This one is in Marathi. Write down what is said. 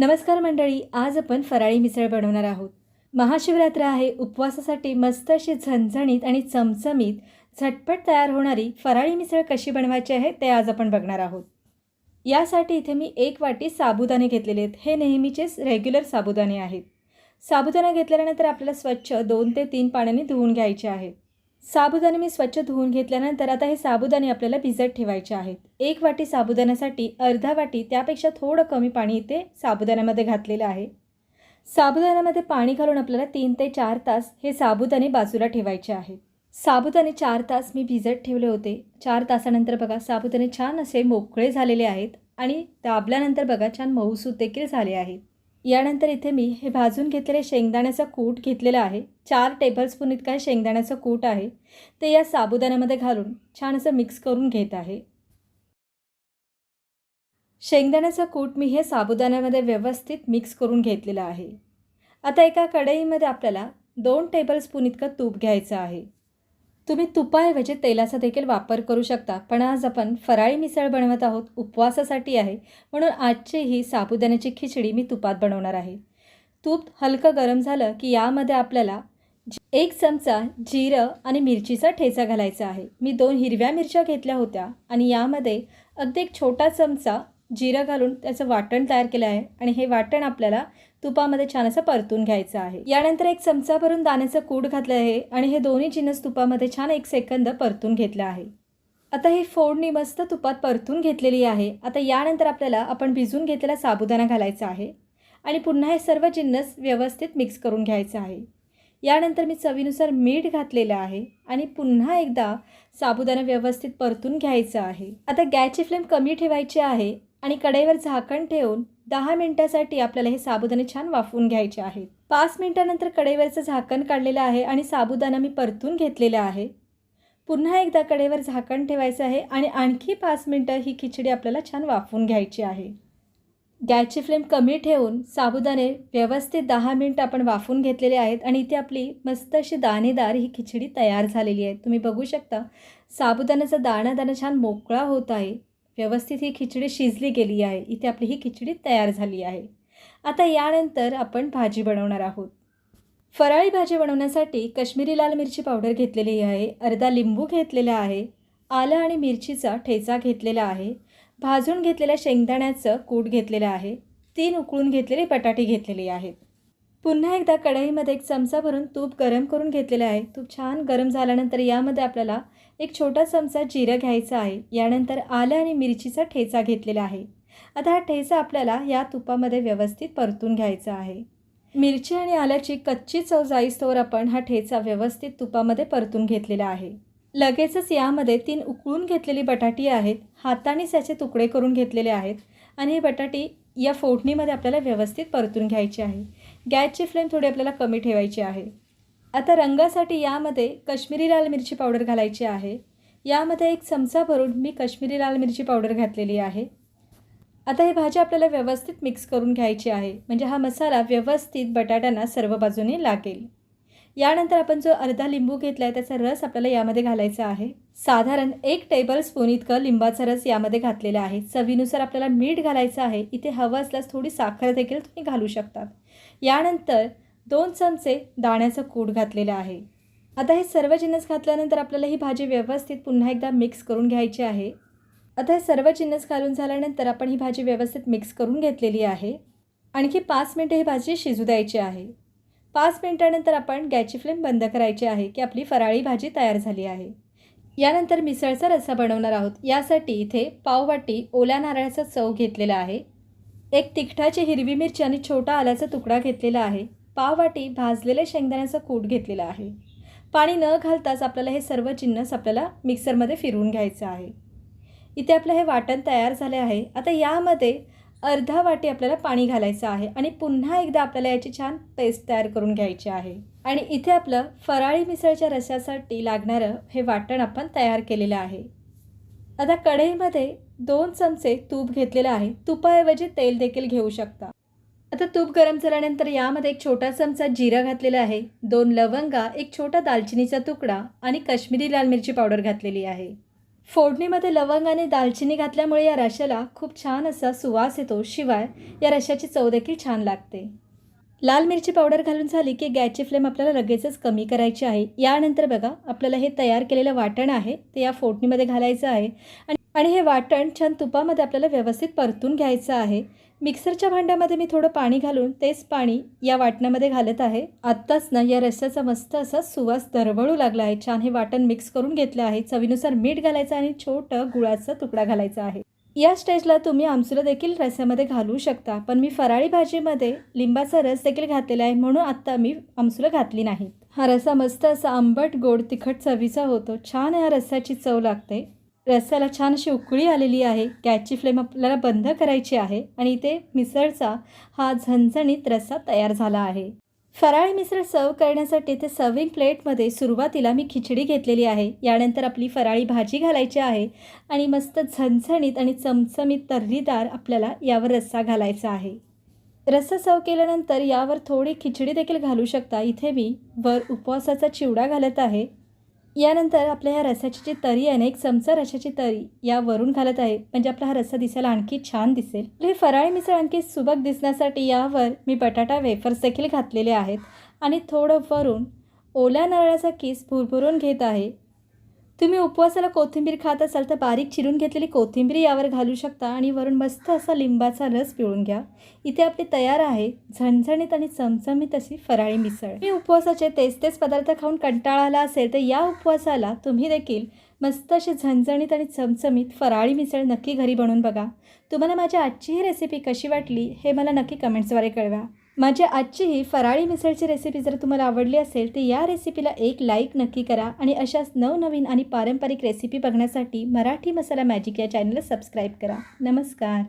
नमस्कार मंडळी आज आपण फराळी मिसळ बनवणार आहोत. महाशिवरात्र आहे उपवासासाठी मस्त अशी झणझणीत आणि चमचमीत झटपट तयार होणारी फराळी मिसळ कशी बनवायची आहे ते आज आपण बघणार आहोत. यासाठी इथे मी एक वाटी साबुदाणे घेतलेले आहेत. हे नेहमीचेच रेग्युलर साबुदाणे आहेत. साबुदाणा घेतल्यानंतर आपल्याला स्वच्छ दोन ते तीन पाण्याने धुवून घ्यायचे आहेत साबुदाणे मी स्वच्छ धुवून घेतल्यानंतर आता हे साबुदाणे आपल्याला भिजत ठेवायचे आहेत. एक वाटी साबुदाण्यासाठी अर्धा वाटी त्यापेक्षा थोडं कमी पाणी इथे साबुदाण्यामध्ये घातलेलं आहे. साबुदाण्यामध्ये पाणी घालून आपल्याला तीन ते चार तास हे साबुदाणे बाजूला ठेवायचे आहेत साबुदाणे चार तास मी भिजत ठेवले होते. चार तासानंतर बघा साबुदाणे छान असे मोकळे झालेले आहेत आणि दाबल्यानंतर बघा छान मऊसूत देखील झाले आहेत. यानंतर इथे मी हे भाजून घेतलेले शेंगदाण्याचं कूट घेतलेलं आहे. चार टेबलस्पून इतका शेंगदाण्याचं कूट आहे. ते या साबुदाण्यामध्ये घालून छान असं मिक्स करून घेत आहे. शेंगदाण्याचं कूट मी हे साबुदाण्यामध्ये व्यवस्थित मिक्स करून घेतलेलं आहे. आता एका कढईमध्ये आपल्याला दोन टेबलस्पून इतकं तूप घ्यायचं आहे. तुम्ही तुपाऐवजी तेलाचा देखील वापर करू शकता पण आज आपण फराळी मिसळ बनवत आहोत उपवासासाठी आहे म्हणून आजची ही साबुदाण्याची खिचडी मी तुपात बनवणार आहे. तूप हलकं गरम झालं की यामध्ये आपल्याला एक चमचा जिरं आणि मिरचीचा ठेचा घालायचा आहे. मी दोन हिरव्या मिरच्या घेतल्या होत्या आणि यामध्ये अगदी एक छोटा चमचा जिरं घालून त्याचं वाटण तयार केलं आहे आणि हे वाटण आपल्याला तुपामध्ये छान असं परतून घ्यायचं आहे. यानंतर एक चमचा भरून दाण्याचं कूड घातलं आहे आणि हे दोन्ही जिन्नस तुपामध्ये छान एक सेकंद परतून घेतलं आहे. आता ही फोडणी मस्त तुपात परतून घेतलेली आहे. आता यानंतर आपल्याला आपण भिजून घेतलेला साबुदाणा घालायचा आहे आणि पुन्हा हे सर्व जिन्नस व्यवस्थित मिक्स करून घ्यायचं आहे. यानंतर मी चवीनुसार मीठ घातलेलं आहे आणि पुन्हा एकदा साबुदाणा व्यवस्थित परतून घ्यायचं आहे. आता गॅसची फ्लेम कमी ठेवायची आहे आणि कढईवर झाकण ठेवून दहा मिनटासाठी आपल्याला हे साबुदाणे छान वाफवून घ्यायचे आहेत. पाच मिनटानंतर कडेवरचं झाकण काढलेलं आहे आणि साबुदाणा मी परतून घेतलेला आहे. पुन्हा एकदा कडेवर झाकण ठेवायचं आहे आणि आणखी पाच मिनटं ही खिचडी आपल्याला छान वाफवून घ्यायची आहे. गॅसची फ्लेम कमी ठेवून साबुदाणे व्यवस्थित दहा मिनटं आपण वाफून घेतलेले आहेत आणि इथे आपली मस्त अशी दाणेदार ही खिचडी तयार झालेली आहे. तुम्ही बघू शकता साबुदाण्याचा दाणा दाणा छान मोकळा होत आहे. व्यवस्थित ही खिचडी शिजली गेली आहे. इथे आपली ही खिचडी तयार झाली आहे. आता यानंतर आपण भाजी बनवणार आहोत. फराळी भाजी बनवण्यासाठी कश्मीरी लाल मिरची पावडर घेतलेली आहे. अर्धा लिंबू घेतलेला आहे. आलं आणि मिरचीचा ठेचा घेतलेला आहे. भाजून घेतलेल्या शेंगदाण्याचं कूट घेतलेलं आहे. तीन उकळून घेतलेले बटाटे घेतलेले आहेत. पुन्हा एकदा कढईमध्ये एक चमचा भरून तूप गरम करून घेतलेलं आहे. तूप छान गरम झाल्यानंतर यामध्ये आपल्याला एक छोटा चमचा जिरं घ्यायचा आहे. यानंतर आलं आणि मिरचीचा ठेचा घेतलेला आहे. आता हा ठेचा आपल्याला या तुपामध्ये व्यवस्थित परतून घ्यायचा आहे. मिरची आणि आल्याची कच्ची चव जाईस्तोवर आपण हा ठेचा व्यवस्थित तुपामध्ये परतून घेतलेला आहे. लगेचच यामध्ये तीन उकळून घेतलेली बटाटी आहेत. हातानेच याचे तुकडे करून घेतलेले आहेत. आणि हे बटाटी या फोडणीमध्ये आपल्याला व्यवस्थित परतून घ्यायची आहे. गॅसची फ्लेम थोडी आपल्याला कमी ठेवायची आहे. आता रंगासाठी यामध्ये कश्मीरी लाल मिरची पावडर घालायची आहे. यामध्ये एक चमचा भरून मी कश्मीरी लाल मिरची पावडर घातलेली आहे. आता ही भाजी आपल्याला व्यवस्थित मिक्स करून घ्यायची आहे. म्हणजे हा मसाला व्यवस्थित बटाट्यांना सर्व बाजूने लागेल. यानंतर आपण जो अर्धा लिंबू घेतला आहे त्याचा रस आपल्याला यामध्ये घालायचा आहे. साधारण एक टेबल स्पून इतकं लिंबाचा रस यामध्ये घातलेला आहे. चवीनुसार आपल्याला मीठ घालायचं आहे. इथे हवं असल्यास थोडी साखर देखील तुम्ही घालू शकतात यानंतर दोन चमचे दाण्याचं कूट घातलेलं आहे. आता हे सर्व जिन्नस घातल्यानंतर आपल्याला ही भाजी व्यवस्थित पुन्हा एकदा मिक्स करून घ्यायची आहे. आता हे सर्व जिन्नस घालून झाल्यानंतर आपण ही भाजी व्यवस्थित मिक्स करून घेतलेली आहे. आणखी पाच मिनटं ही भाजी शिजू द्यायची आहे. पाच मिनटानंतर आपण गॅसची फ्लेम बंद करायची आहे की आपली फराळी भाजी तयार झाली आहे. यानंतर मिसळचा रस्सा बनवणार आहोत. यासाठी इथे पाववाटी ओल्या नारळाचा चव घेतलेला आहे. एक तिखटाची हिरवी मिरची आणि छोटा आल्याचा तुकडा घेतलेला आहे. पाववाटी भाजलेले शेंगदाण्याचा कूट घेतलेला आहे. पाणी न घालताच आपल्याला हे सर्व जिन्नस आपल्याला मिक्सरमध्ये फिरवून घ्यायचं आहे. इथे आपलं हे वाटण तयार झाले आहे. आता यामध्ये अर्धा वाटी आपल्याला पाणी घालायचं आहे आणि पुन्हा एकदा आपल्याला याची छान पेस्ट तयार करून घ्यायची आहे. आणि इथे आपलं फराळी मिसळच्या रशासाठी लागणारं हे वाटण आपण तयार केलेलं आहे. आता कढईमध्ये दोन चमचे तूप घेतलेलं आहे. तुपाऐवजी तेल देखील घेऊ शकता. आता तूप गरम झाल्यानंतर यामध्ये एक छोटा चमचा जिरा घातलेला आहे. दोन लवंगा एक छोटा दालचिनीचा तुकडा आणि कश्मीरी लाल मिरची पावडर घातलेली आहे. फोडणीमध्ये लवंग आणि दालचिनी घातल्यामुळे या रशाला खूप छान असा सुवास येतो. शिवाय या रशाची चव देखील छान लागते. लाल मिरची पावडर घालून झाली की गॅसची फ्लेम आपल्याला लगेचच कमी करायची आहे. यानंतर बघा आपल्याला हे तयार केलेलं वाटण आहे ते या फोडणीमध्ये घालायचं आहे. आणि आणि हे वाटण छान तुपामध्ये आपल्याला व्यवस्थित परतून घ्यायचं आहे. मिक्सरच्या भांड्यामध्ये मी थोडं पाणी घालून तेच पाणी या वाटणामध्ये घालत आहे. आत्ताच ना या रस्स्याचा मस्त असा सुवास दरवळू लागला आहे. छान हे वाटण मिक्स करून घेतलं आहे. चवीनुसार मीठ घालायचं आणि छोटं गुळाचा तुकडा घालायचा आहे. या स्टेजला तुम्ही आमसूला देखील रस्यामध्ये घालू शकता. पण मी फराळी भाजीमध्ये लिंबाचा रस देखील घातलेला आहे. म्हणून आत्ता मी आमसूला घातली नाही. हा रस्सा मस्त असा आंबट गोड तिखट चवीचा होतो. छान या रस्स्याची चव लागते. रस्स्याला छान अशी उकळी आलेली आहे. गॅसची फ्लेम आपल्याला बंद करायची आहे आणि इथे मिसळचा हा झणझणीत रस्सा तयार झाला आहे. फराळी मिसळ सर्व करण्यासाठी ते सर्विंग प्लेटमध्ये सुरुवातीला मी खिचडी घेतलेली आहे. यानंतर आपली फराळी भाजी घालायची आहे आणि मस्त झणझणीत आणि चमचमीत तर्रीदार आपल्याला यावर रस्सा घालायचा आहे. रस्सा सर्व केल्यानंतर यावर थोडी खिचडी देखील घालू शकता. इथे मी वर उपवासाचा चिवडा घालत आहे. यानंतर आपल्या ह्या रसाची जी तरी आहे ना एक चमचा रशाची तरी यावरून घालत आहे. म्हणजे आपला हा रस्सा दिसायला आणखी छान दिसेल. म्हणजे हे फराळी मिसळ आणखी सुबक दिसण्यासाठी यावर मी बटाटा वेफर्स देखील घातलेले आहेत. आणि थोडं वरून ओल्या नारळाचा किस भुरभुरून घेत आहे. तुम्ही उपवासाला कोथिंबीर खात असाल तर बारीक चिरून घेतलेली कोथिंबीर यावर घालू शकता आणि वरून मस्त असा लिंबाचा रस पिळून घ्या. इथे आपली तयार आहे झणझणीत आणि चमचमीत अशी फराळी मिसळ. मी उपवासाचे तेच तेच पदार्थ खाऊन कंटाळा आला असेल तर या उपवासाला तुम्ही देखील मस्त अशी झणझणीत आणि चमचमीत फराळी मिसळ नक्की घरी बनवून बघा. तुम्हाला माझी आजची ही रेसिपी कशी वाटली हे मला नक्की कमेंट्सद्वारे कळवा. माझी आजची ही फराळी मिसळची रेसिपी जर तुम्हाला आवडली असेल तर या रेसिपीला एक लाईक नक्की करा आणि अशाच नवनवीन आणि पारंपरिक रेसिपी बघण्यासाठी मराठी मसाला मॅजिक या चॅनलला सबस्क्राईब करा. नमस्कार.